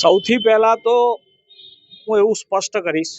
સૌથી પહેલાં તો હું એવું સ્પષ્ટ કરીશ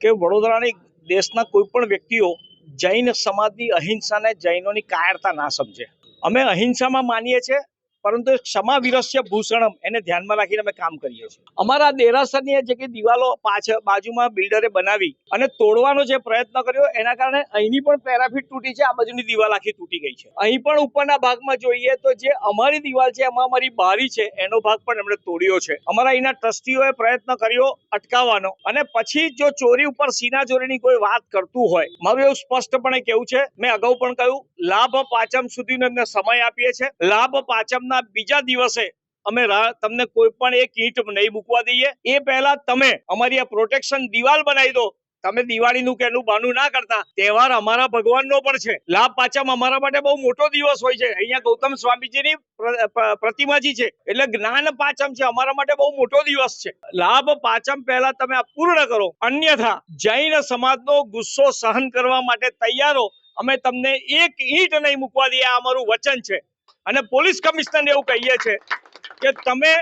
કે વડોદરાની દેશના કોઈ પણ વ્યક્તિઓ જૈન સમાજની અહિંસાને જૈનોની કાયરતા ના સમજે. અમે અહિંસામાં માનીએ છીએ પરંતુ ક્ષમા વિરસ્ય ભૂષણમ એને ધ્યાનમાં રાખીને અમે કામ કરીએ છીએ. અમારા દેરાસરની જે કે દિવાલો પાછળ બાજુમાં બિલ્ડરે બનાવી અને તોડવાનો જે પ્રયત્ન કર્યો, એના કારણે અહીંની પણ પેરાફીટ તૂટી છે, આ બાજુની દિવાલ આખી તૂટી ગઈ છે. અહીં પણ ઉપરના ભાગમાં જોઈએ તો જે અમારી દિવાલ છે, એમાં અમારી બારી છે, એનો ભાગ પણ એમણે તોડ્યો છે. અમારા અહીંના ટ્રસ્ટીઓએ પ્રયત્ન કર્યો અટકાવવાનો અને પછી જો ચોરી ઉપર સીના ચોરીની કોઈ વાત કરતું હોય, મારું એવું સ્પષ્ટપણે કેવું છે, મેં અગાઉ પણ કહ્યું, લાભ પાચમ સુધીનો એમને સમય આપીએ છે લાભ પાચમના બીજા દિવસે અમે તમને કોઈ પણ એક ઈંટ નહીં મૂકવા દઈએ. એ પહેલા તમે અમારી આ પ્રોટેક્શન દિવાલ બનાવી દો. તમે દિવાળીનું કે એનું બાનું ના કરતા. તહેવાર અમારા ભગવાનનો પણ છે. લાભ પાચમ અમારા માટે બહુ મોટો દિવસ હોય છે. અહીંયા ગૌતમ સ્વામીજીની પ્રતિમાજી છે. એટલે જ્ઞાન પાચમ છે. અમારા માટે બહુ મોટો દિવસ છે. લાભ પાચમ પહેલા તમે આ પૂર્ણ કરો. અન્યથા જૈન સમાજનો ગુસ્સો સહન કરવા માટે તૈયારો. અમે તમને એક ઈંટ નહીં મૂકવા દઈએ. અમારું વચન છે. અને પોલીસ કમિશનરને એવું કહીએ છે કે તમે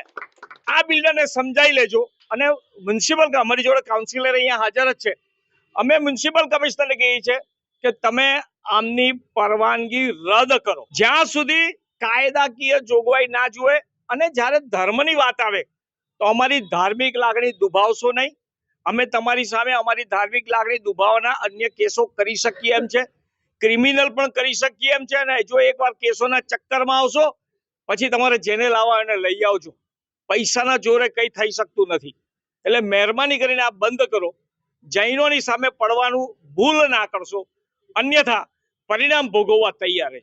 આ બિલ્ડરને સમજાઈ લેજો અને મ્યુનિસિપલ અમારી જોડે કાઉન્સિલર અહીંયા હાજર જ છે. અમે મ્યુનિસિપલ કમિશનરને કહીએ છીએ કે તમે આમની પરવાનગી રદ કરો. જ્યાં સુધી કાયદાકીય જોગવાઈ ના જુએ અને જ્યારે ધર્મની વાત આવે, તો અમારી ધાર્મિક લાગણી દુભાવશો નહીં. અમે તમારી સામે અમારી ધાર્મિક લાગણી દુભાવવાના અન્ય કેસો કરી શકીએ એમ છે. ક્રિમિનલ પણ કરી શકીએ એમ છે અને જો એકવાર કેસોના ચક્કરમાં આવશો, પછી તમારે જેને લાવવા એને લઈ આવજો. પૈસાના જોરે કંઈ થઈ શકતું નથી. એટલે મહેરબાની કરીને આ બંધ કરો. જૈનોની સામે પડવાનું ભૂલ ના કરશો. અન્યથા પરિણામ ભોગવવા તૈયાર